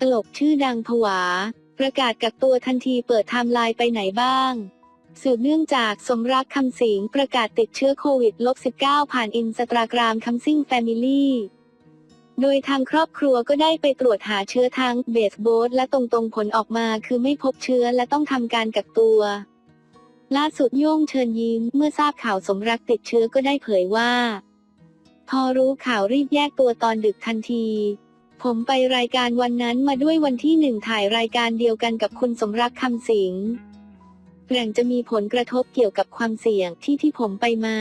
ตลกชื่อดังผวา ประกาศกักตัวทันทีเปิดไทม์ไลน์ไปไหนบ้าง สืบเนื่องจากสมรักคำสิงประกาศติดเชื้อโควิด -19 ผ่านอินสตาแกรมคำซิ่งแฟมิลี่โดยทางครอบครัวก็ได้ไปตรวจหาเชื้อทั้งเบสโบสและตรงๆผลออกมาคือไม่พบเชื้อและต้องทำการกักตัว ล่าสุดโย่งเชิญยิ้มเมื่อทราบข่าวสมรักติดเชื้อก็ได้เผยว่า พอรู้ข่าวรีบแยกตัวตอนดึกทันที ผมไปรายการวันนั้นมาด้วยวันที่หนึ่งถ่ายรายการเดียวกันกับคุณสมรักคำสิงแหล่งจะมีผลกระทบเกี่ยวกับความเสี่ยงที่ที่ผมไปมา